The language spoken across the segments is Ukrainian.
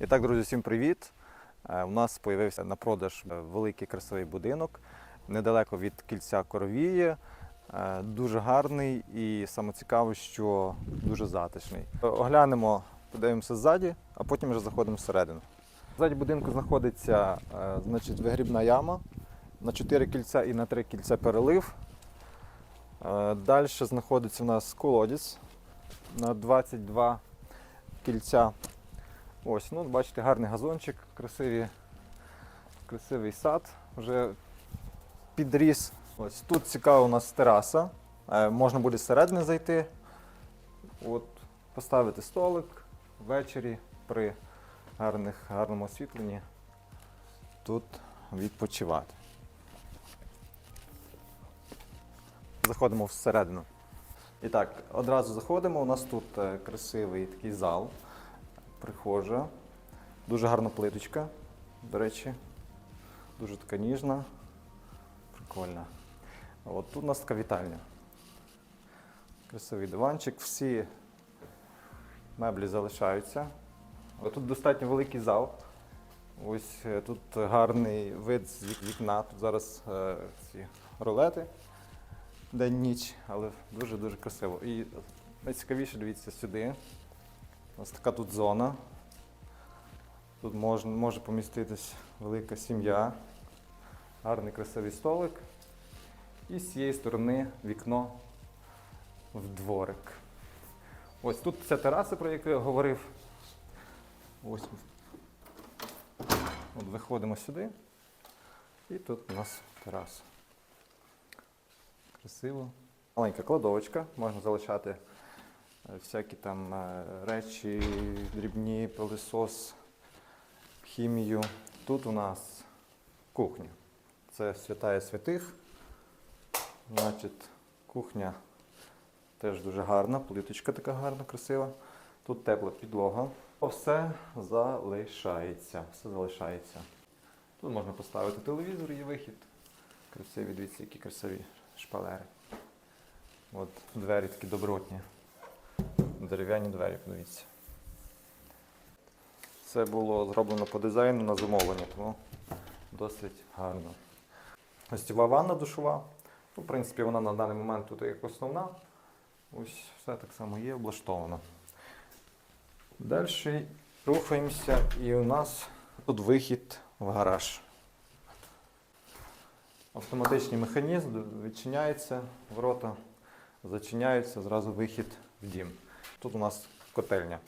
І так, друзі, всім привіт! Е, У нас з'явився на продаж е, великий красивий будинок недалеко від кільця Коровії. Е, Дуже гарний і саме цікаве, що дуже затишний. Оглянемо, подивимося ззаді, а потім вже заходимо всередину. Ззаді будинку знаходиться значить, вигрібна яма на 4 кільця і на 3 кільця перелив. Далі знаходиться у нас колодязь на 22 кільця. Ось, ну, бачите, гарний газончик, красиві, красивий сад вже підріс. Ось тут цікава у нас тераса. Е, можна буде зсередини зайти, от, поставити столик ввечері при гарних, гарному освітленні. Тут відпочивати. Заходимо всередину. І так, одразу заходимо. У нас тут е, красивий такий зал, прихожа. Дуже гарна плиточка, до речі. Дуже така ніжна. Прикольна. От тут у нас така вітальня. Красивий диванчик. Всі меблі залишаються. Тут достатньо великий зал. Ось е, тут гарний вид з вікна. Тут зараз е, ці ролети день-ніч, але дуже-дуже красиво. І найцікавіше, дивіться сюди. Нас така тут зона. Тут можна, може поміститись велика сім'я, гарний красивий столик. І з цієї сторони вікно в дворик. Ось тут ця тераса, про яку я говорив. Ось. От виходимо сюди. І тут у нас тераса. Красиво. Маленька кладовочка, можна залишати всякі там е, речі, дрібні, пилисос, хімію. Тут у нас кухня. Це святая святих. Значить, кухня теж дуже гарна, плиточка така гарна, красива. Тут тепла підлога. Все залишається. Все залишається. Тут можна поставити телевізор і вихід. Красиві, дивіться, які красиві шпалери. От двері такі добротні. Дерев'яні двері, подивіться. Це було зроблено по дизайну на замовлення, тому досить гарно. Гостєва ванна душова. Ну, в принципі, вона на даний момент тут як основна. Ось все так само є облаштовано. Далі рухаємося і у нас тут вихід в гараж. Автоматичний механізм відчиняється, ворота зачиняються, зразу вихід в дім. Тут у нас котельня.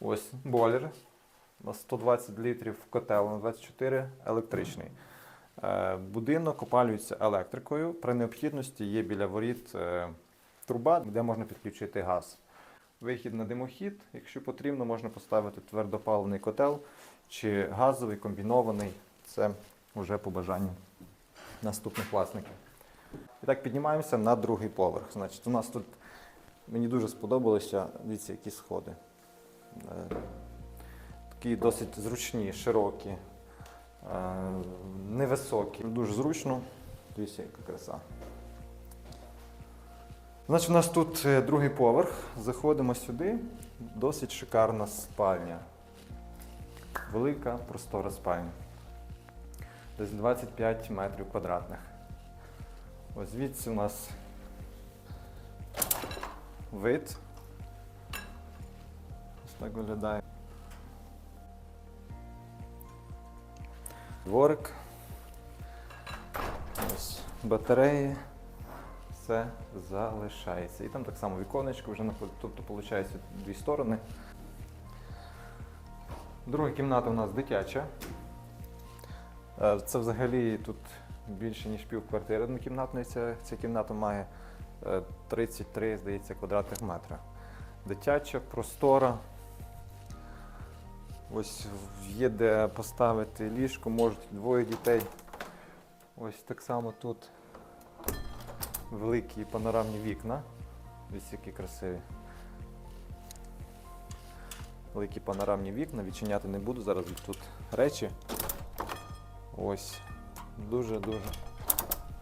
Ось бойлер на 120 літрів котел на 24 електричний. Е, Будинок опалюється електрикою. При необхідності є біля воріт е, труба, де можна підключити газ. Вихід на димохід, якщо потрібно, можна поставити твердопаливний котел чи газовий комбінований. Це вже по бажанню наступних власників. І так піднімаємося на другий поверх. Значить, у нас тут мені дуже сподобалося, дивіться, які сходи. Е, Такі досить зручні, широкі, е, невисокі. Дуже зручно. Дивіться, яка краса. Значить, у нас тут е, другий поверх. Заходимо сюди. Досить шикарна спальня. Велика, простора спальня. Десь 25 метрів квадратних. Ось звідси у нас вид. Ось так виглядає. Дворик. Ось батареї. Все залишається. І там так само віконечко вже тобто, виходить, дві сторони. Друга кімната у нас дитяча. Е, Це взагалі тут більше, ніж пів квартири однокімнатної. Ця, ця кімната має е, 33, здається, квадратних метра. Дитяча, простора. Ось є де поставити ліжко, можуть двоє дітей. Ось так само тут великі панорамні вікна. Ось які красиві. Великі панорамні вікна, відчиняти не буду, зараз тут речі. Ось. Дуже-дуже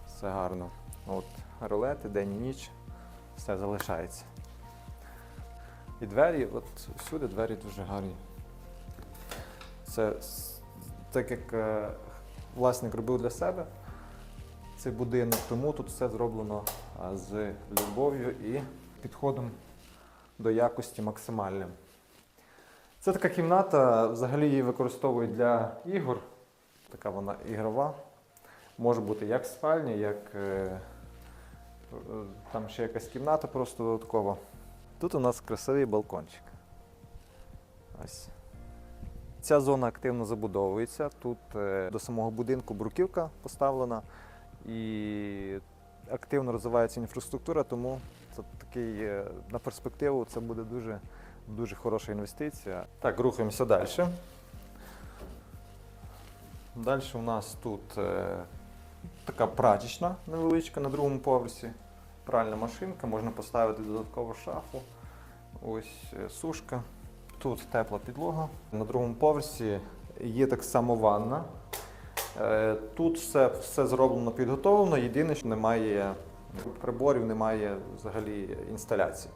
все гарно. От, ролети, день і ніч, все залишається. І двері, от всюди двері дуже гарні. Це так як е, власник робив для себе цей будинок, тому тут все зроблено з любов'ю і підходом до якості максимальним. Це така кімната, взагалі її використовують для ігор. Така вона ігрова. Може бути як спальня, як е, там ще якась кімната просто додаткова. Тут у нас красивий балкончик. Ось. Ця зона активно забудовується. Тут е, до самого будинку бруківка поставлена і активно розвивається інфраструктура, тому це такий е, на перспективу це буде дуже, дуже хороша інвестиція. Так, рухаємося далі. Далі у нас тут е, така прачечна невеличка на другому поверсі. Пральна машинка, можна поставити додаткову шафу. Ось е, сушка. Тут тепла підлога. На другому поверсі є так само ванна. Е, Тут все, все зроблено підготовлено. Єдине, що немає приборів, немає взагалі інсталяції.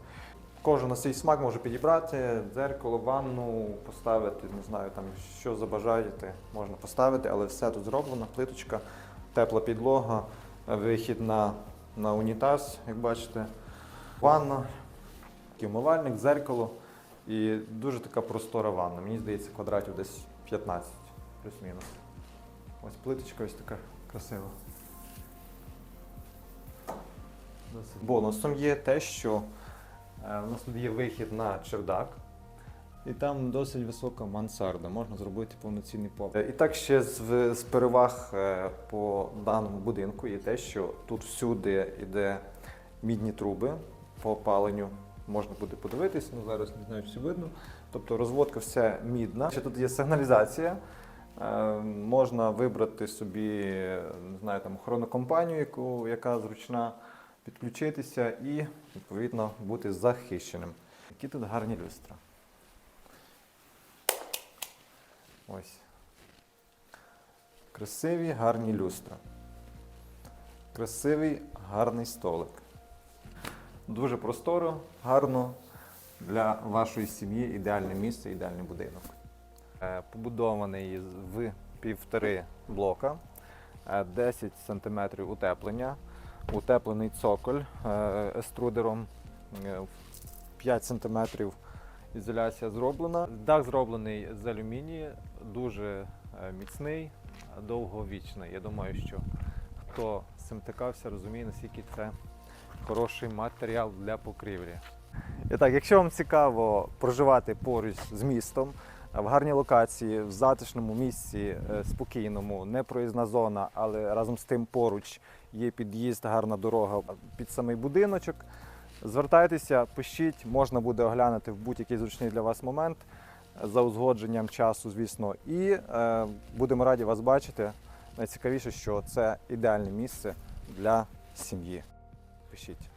Кожен на свій смак може підібрати дзеркало, ванну, поставити, не знаю, там що забажаєте, можна поставити, але все тут зроблено. Плиточка, тепла підлога, вихід на, на унітаз, як бачите, ванна, умивальник, дзеркало і дуже така простора ванна. Мені здається, квадратів десь 15, плюс-мінус. Ось плиточка ось така красива. Бонусом є те, що е, у нас тут є вихід на чердак. І там досить висока мансарда, можна зробити повноцінний поверх. І так ще з, з переваг е, по даному будинку є те, що тут всюди йде мідні труби по опаленню. Можна буде подивитись, ну зараз не знаю, чи видно. Тобто розводка вся мідна. Ще тут є сигналізація. Е, Можна вибрати собі не знаю, там, охоронну компанію, яку, яка зручна, підключитися і відповідно бути захищеним. Які тут гарні люстра. Ось. Красиві, гарні люстра. Красивий, гарний столик. Дуже просторо, гарно для вашої сім'ї ідеальне місце, ідеальний будинок. Е, Побудований в півтори блока, е, 10 см утеплення, утеплений цоколь е, еструдером, е, 5 см ізоляція зроблена. Дах зроблений з алюмінію, дуже е, міцний, довговічний. Я думаю, що хто з цим тикався, розуміє, наскільки це хороший матеріал для покрівлі. І так, якщо вам цікаво проживати поруч з містом, в гарній локації, в затишному місці, е, спокійному, не проїзна зона, але разом з тим поруч є під'їзд, гарна дорога під самий будиночок. Звертайтеся, пишіть, можна буде оглянути в будь-який зручний для вас момент за узгодженням часу, звісно. І е, будемо раді вас бачити. Найцікавіше, що це ідеальне місце для сім'ї. Пишіть.